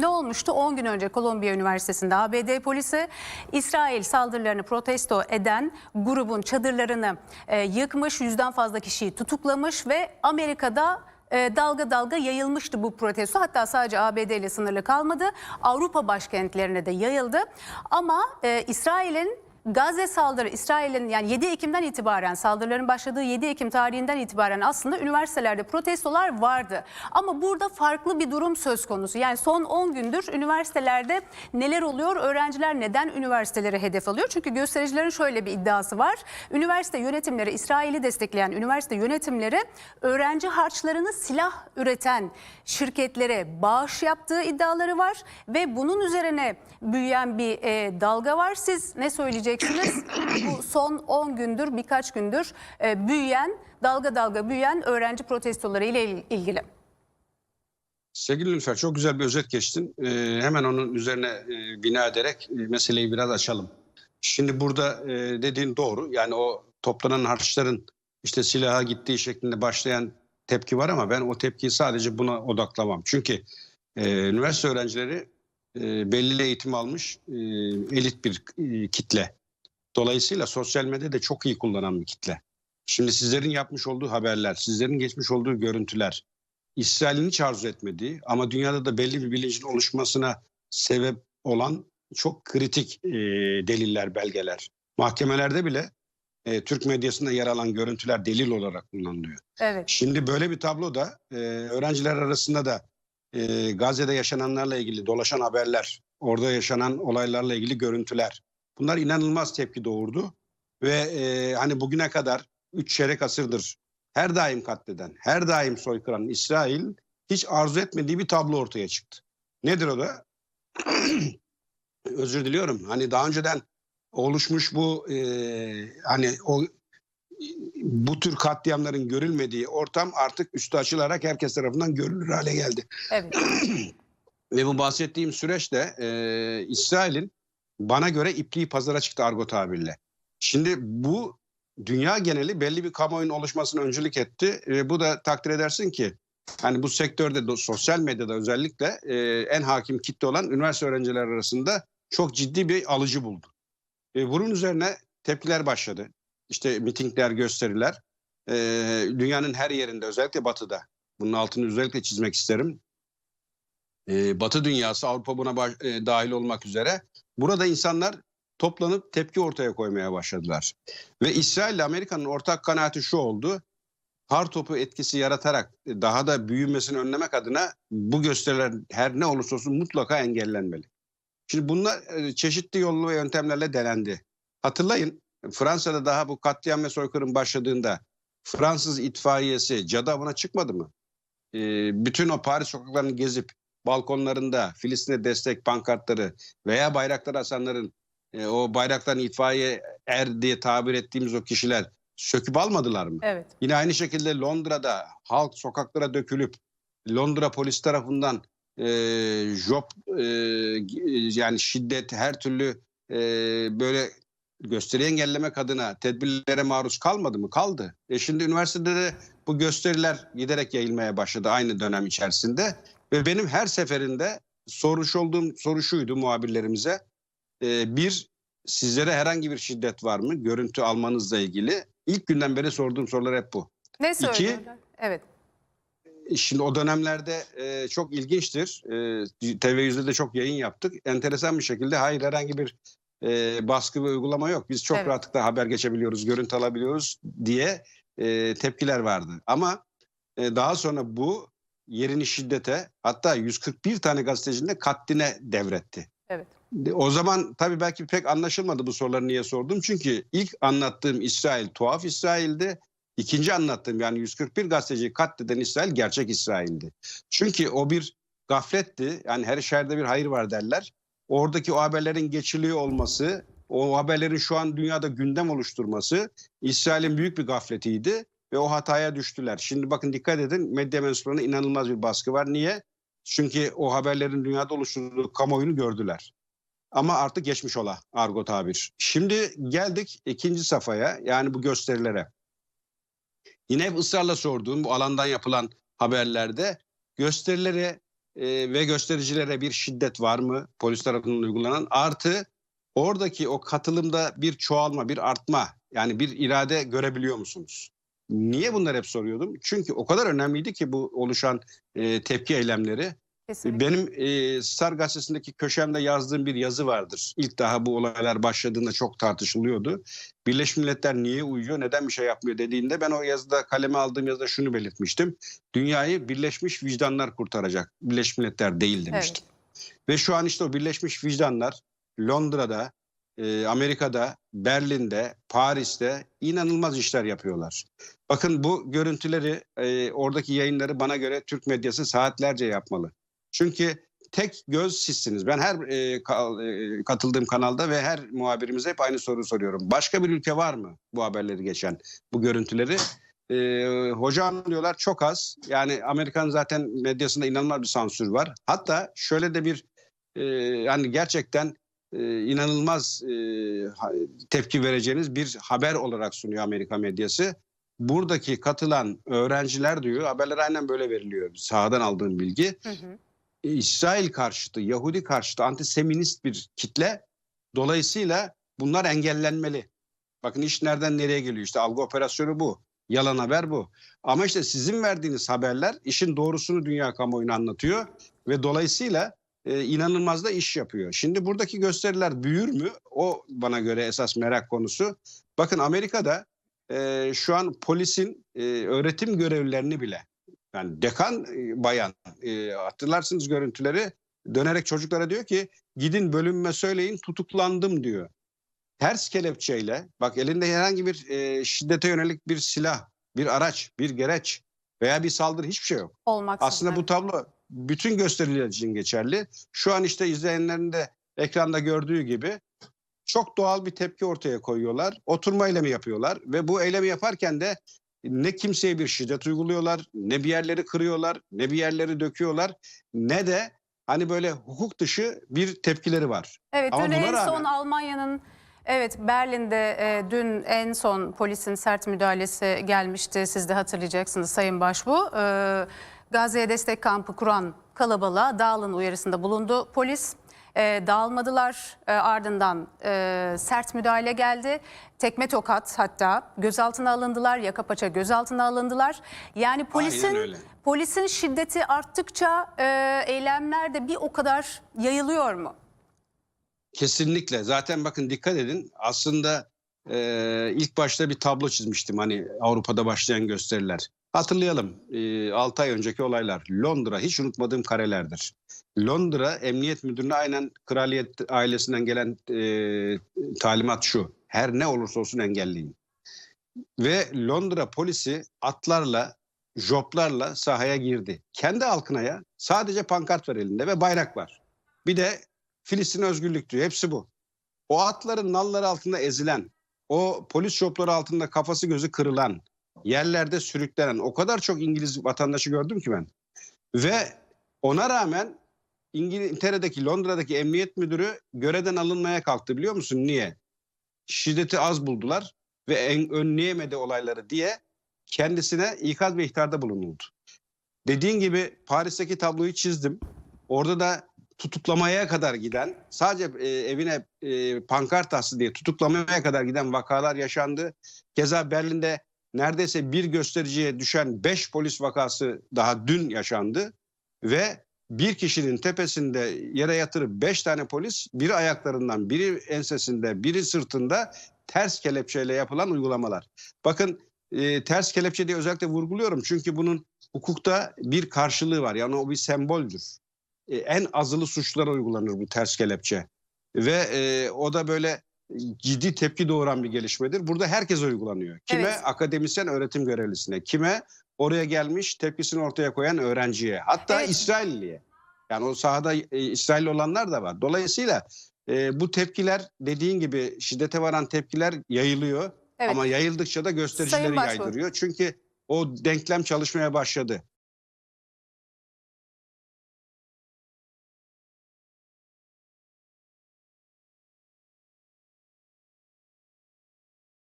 Ne olmuştu? 10 gün önce Kolombiya Üniversitesi'nde ABD polisi İsrail saldırılarını protesto eden grubun çadırlarını e, yıkmış, yüzden fazla kişiyi tutuklamış ve Amerika'da e, dalga dalga yayılmıştı bu protesto. Hatta sadece ABD ile sınırlı kalmadı. Avrupa başkentlerine de yayıldı. Ama e, İsrail'in Gazze saldırı İsrail'in yani 7 Ekim'den itibaren saldırıların başladığı 7 Ekim tarihinden itibaren aslında üniversitelerde protestolar vardı. Ama burada farklı bir durum söz konusu. Yani son 10 gündür üniversitelerde neler oluyor? Öğrenciler neden üniversiteleri hedef alıyor? Çünkü göstericilerin şöyle bir iddiası var. Üniversite yönetimleri İsrail'i destekleyen üniversite yönetimleri öğrenci harçlarını silah üreten şirketlere bağış yaptığı iddiaları var ve bunun üzerine büyüyen bir e, dalga var. Siz ne söyleyeceksiniz? Bu son 10 gündür, birkaç gündür e, büyüyen, dalga dalga büyüyen öğrenci protestoları ile il- ilgili. Sevgili Nilüfer çok güzel bir özet geçtin. Ee, hemen onun üzerine e, bina ederek e, meseleyi biraz açalım. Şimdi burada e, dediğin doğru. Yani o toplanan harçların işte silaha gittiği şeklinde başlayan tepki var ama ben o tepkiyi sadece buna odaklamam. Çünkü e, üniversite öğrencileri e, belli eğitim almış e, elit bir e, kitle. Dolayısıyla sosyal medyada çok iyi kullanan bir kitle. Şimdi sizlerin yapmış olduğu haberler, sizlerin geçmiş olduğu görüntüler, İsrail'in hiç arzu etmediği ama dünyada da belli bir bilincin oluşmasına sebep olan çok kritik e, deliller, belgeler. Mahkemelerde bile e, Türk medyasında yer alan görüntüler delil olarak kullanılıyor. Evet. Şimdi böyle bir tabloda e, öğrenciler arasında da e, Gazze'de yaşananlarla ilgili dolaşan haberler, orada yaşanan olaylarla ilgili görüntüler. Bunlar inanılmaz tepki doğurdu ve e, hani bugüne kadar 3 çeyrek asırdır her daim katleden, her daim soykıran İsrail hiç arzu etmediği bir tablo ortaya çıktı. Nedir o da? Özür diliyorum. Hani daha önceden oluşmuş bu e, hani o bu tür katliamların görülmediği ortam artık üstü açılarak herkes tarafından görülür hale geldi. Evet. Ve bu bahsettiğim süreçte e, İsrail'in bana göre ipliği pazara çıktı argo tabirle. Şimdi bu dünya geneli belli bir kamuoyunun oluşmasına öncülük etti. Ve bu da takdir edersin ki hani bu sektörde sosyal medyada özellikle e, en hakim kitle olan üniversite öğrenciler arasında çok ciddi bir alıcı buldu. E, bunun üzerine tepkiler başladı. İşte mitingler, gösteriler. E, dünyanın her yerinde özellikle batıda. Bunun altını özellikle çizmek isterim. E, Batı dünyası Avrupa buna baş- e, dahil olmak üzere burada insanlar toplanıp tepki ortaya koymaya başladılar. Ve İsrail ile Amerika'nın ortak kanaati şu oldu. Kar topu etkisi yaratarak daha da büyümesini önlemek adına bu gösteriler her ne olursa olsun mutlaka engellenmeli. Şimdi bunlar e, çeşitli yollu ve yöntemlerle denendi. Hatırlayın Fransa'da daha bu katliam ve soykırım başladığında Fransız itfaiyesi cadı avına çıkmadı mı? E, bütün o Paris sokaklarını gezip balkonlarında Filistin'e destek pankartları veya bayraklar asanların e, o bayraktan itfaiye er diye tabir ettiğimiz o kişiler söküp almadılar mı? Evet. Yine aynı şekilde Londra'da halk sokaklara dökülüp Londra polis tarafından e, job e, yani şiddet her türlü e, böyle gösteri engellemek adına tedbirlere maruz kalmadı mı? Kaldı. E şimdi üniversitede de bu gösteriler giderek yayılmaya başladı aynı dönem içerisinde. Ve benim her seferinde soruş olduğum soru şuydu muhabirlerimize. E, bir, sizlere herhangi bir şiddet var mı? Görüntü almanızla ilgili. İlk günden beri sorduğum sorular hep bu. Ne İki- söylüyorlar? Evet. Şimdi o dönemlerde e, çok ilginçtir. E, TV100'de de çok yayın yaptık. Enteresan bir şekilde hayır herhangi bir e, baskı ve uygulama yok. Biz çok Evet. rahatlıkla haber geçebiliyoruz, görüntü alabiliyoruz diye e, tepkiler vardı. Ama e, daha sonra bu yerini şiddete hatta 141 tane gazetecinin de katline devretti. Evet. O zaman tabii belki pek anlaşılmadı bu soruları niye sordum. Çünkü ilk anlattığım İsrail tuhaf İsrail'di. İkinci anlattığım yani 141 gazeteciyi katleden İsrail gerçek İsrail'di. Çünkü o bir gafletti. Yani her şerde bir hayır var derler. Oradaki o haberlerin geçiliyor olması, o haberlerin şu an dünyada gündem oluşturması İsrail'in büyük bir gafletiydi ve o hataya düştüler. Şimdi bakın dikkat edin medya mensuplarına inanılmaz bir baskı var. Niye? Çünkü o haberlerin dünyada oluşturduğu kamuoyunu gördüler. Ama artık geçmiş ola argo tabir. Şimdi geldik ikinci safhaya yani bu gösterilere. Yine hep ısrarla sorduğum bu alandan yapılan haberlerde gösterilere e, ve göstericilere bir şiddet var mı polis tarafından uygulanan artı oradaki o katılımda bir çoğalma bir artma yani bir irade görebiliyor musunuz? Niye bunları hep soruyordum? Çünkü o kadar önemliydi ki bu oluşan e, tepki eylemleri. Kesinlikle. Benim e, Star gazetesindeki köşemde yazdığım bir yazı vardır. İlk daha bu olaylar başladığında çok tartışılıyordu. Birleşmiş Milletler niye uyuyor, neden bir şey yapmıyor dediğinde ben o yazıda kaleme aldığım yazıda şunu belirtmiştim. Dünyayı birleşmiş vicdanlar kurtaracak. Birleşmiş Milletler değil demiştim. Ve şu an işte o birleşmiş vicdanlar Londra'da, e, Amerika'da, Berlin'de, Paris'te inanılmaz işler yapıyorlar. Bakın bu görüntüleri, e, oradaki yayınları bana göre Türk medyası saatlerce yapmalı. Çünkü tek göz sizsiniz. Ben her e, ka- e, katıldığım kanalda ve her muhabirimize hep aynı soruyu soruyorum. Başka bir ülke var mı bu haberleri geçen, bu görüntüleri? E, hocam diyorlar çok az. Yani Amerikan zaten medyasında inanılmaz bir sansür var. Hatta şöyle de bir e, yani gerçekten e, inanılmaz e, tepki vereceğiniz bir haber olarak sunuyor Amerika medyası. Buradaki katılan öğrenciler diyor haberler aynen böyle veriliyor. Sahadan aldığım bilgi. Hı hı. E, İsrail karşıtı, Yahudi karşıtı, antiseminist bir kitle. Dolayısıyla bunlar engellenmeli. Bakın iş nereden nereye geliyor işte algı operasyonu bu. Yalan haber bu. Ama işte sizin verdiğiniz haberler işin doğrusunu dünya kamuoyuna anlatıyor ve dolayısıyla e, inanılmaz da iş yapıyor. Şimdi buradaki gösteriler büyür mü? O bana göre esas merak konusu. Bakın Amerika'da e, şu an polisin e, öğretim görevlilerini bile yani dekan e, bayan e, hatırlarsınız görüntüleri dönerek çocuklara diyor ki gidin bölünme söyleyin tutuklandım diyor. Ters kelepçeyle bak elinde herhangi bir e, şiddete yönelik bir silah, bir araç, bir gereç veya bir saldırı hiçbir şey yok. Olmak Aslında bu tablo bütün gösteriler için geçerli. Şu an işte izleyenlerin de ekranda gördüğü gibi çok doğal bir tepki ortaya koyuyorlar. Oturma eylemi yapıyorlar ve bu eylemi yaparken de ne kimseye bir şiddet uyguluyorlar, ne bir yerleri kırıyorlar, ne bir yerleri döküyorlar, ne de hani böyle hukuk dışı bir tepkileri var. Evet Ama dün en son rağmen- Almanya'nın evet Berlin'de e, dün en son polisin sert müdahalesi gelmişti. Siz de hatırlayacaksınız Sayın Başbu. E, Gazze'ye destek kampı kuran kalabalığa dağılın uyarısında bulundu polis. E, dağılmadılar E, ardından e, sert müdahale geldi. Tekme tokat hatta gözaltına alındılar yaka paça gözaltına alındılar. Yani polisin polisin şiddeti arttıkça e, eylemler de bir o kadar yayılıyor mu? Kesinlikle. Zaten bakın dikkat edin. Aslında e, ilk başta bir tablo çizmiştim. Hani Avrupa'da başlayan gösteriler. Hatırlayalım. E, 6 ay önceki olaylar. Londra hiç unutmadığım karelerdir. Londra Emniyet Müdürlüğü'ne aynen kraliyet ailesinden gelen e, talimat şu. Her ne olursa olsun engelleyin. Ve Londra polisi atlarla, joplarla sahaya girdi. Kendi halkına ya. Sadece pankart var elinde ve bayrak var. Bir de Filistin özgürlük diyor. Hepsi bu. O atların nalları altında ezilen, o polis şopları altında kafası gözü kırılan, yerlerde sürüklenen o kadar çok İngiliz vatandaşı gördüm ki ben. Ve ona rağmen İngiltere'deki, Londra'daki emniyet müdürü görevden alınmaya kalktı biliyor musun? Niye? Şiddeti az buldular ve en, önleyemedi olayları diye kendisine ikaz ve ihtarda bulunuldu. Dediğin gibi Paris'teki tabloyu çizdim. Orada da tutuklamaya kadar giden sadece e, evine e, pankart astı diye tutuklamaya kadar giden vakalar yaşandı. Keza Berlin'de neredeyse bir göstericiye düşen 5 polis vakası daha dün yaşandı ve bir kişinin tepesinde yere yatırıp 5 tane polis biri ayaklarından biri ensesinde biri sırtında ters kelepçeyle yapılan uygulamalar. Bakın e, ters kelepçe diye özellikle vurguluyorum çünkü bunun hukukta bir karşılığı var yani o bir semboldür e, en azılı suçlara uygulanır bu ters kelepçe. Ve e, o da böyle ciddi tepki doğuran bir gelişmedir. Burada herkes uygulanıyor. Kime? Evet. Akademisyen öğretim görevlisine. Kime? Oraya gelmiş tepkisini ortaya koyan öğrenciye. Hatta Evet. İsrailliye. Yani o sahada e, İsrailli olanlar da var. Dolayısıyla e, bu tepkiler dediğin gibi şiddete varan tepkiler yayılıyor. Evet. Ama yayıldıkça da göstericileri yaydırıyor. Çünkü o denklem çalışmaya başladı.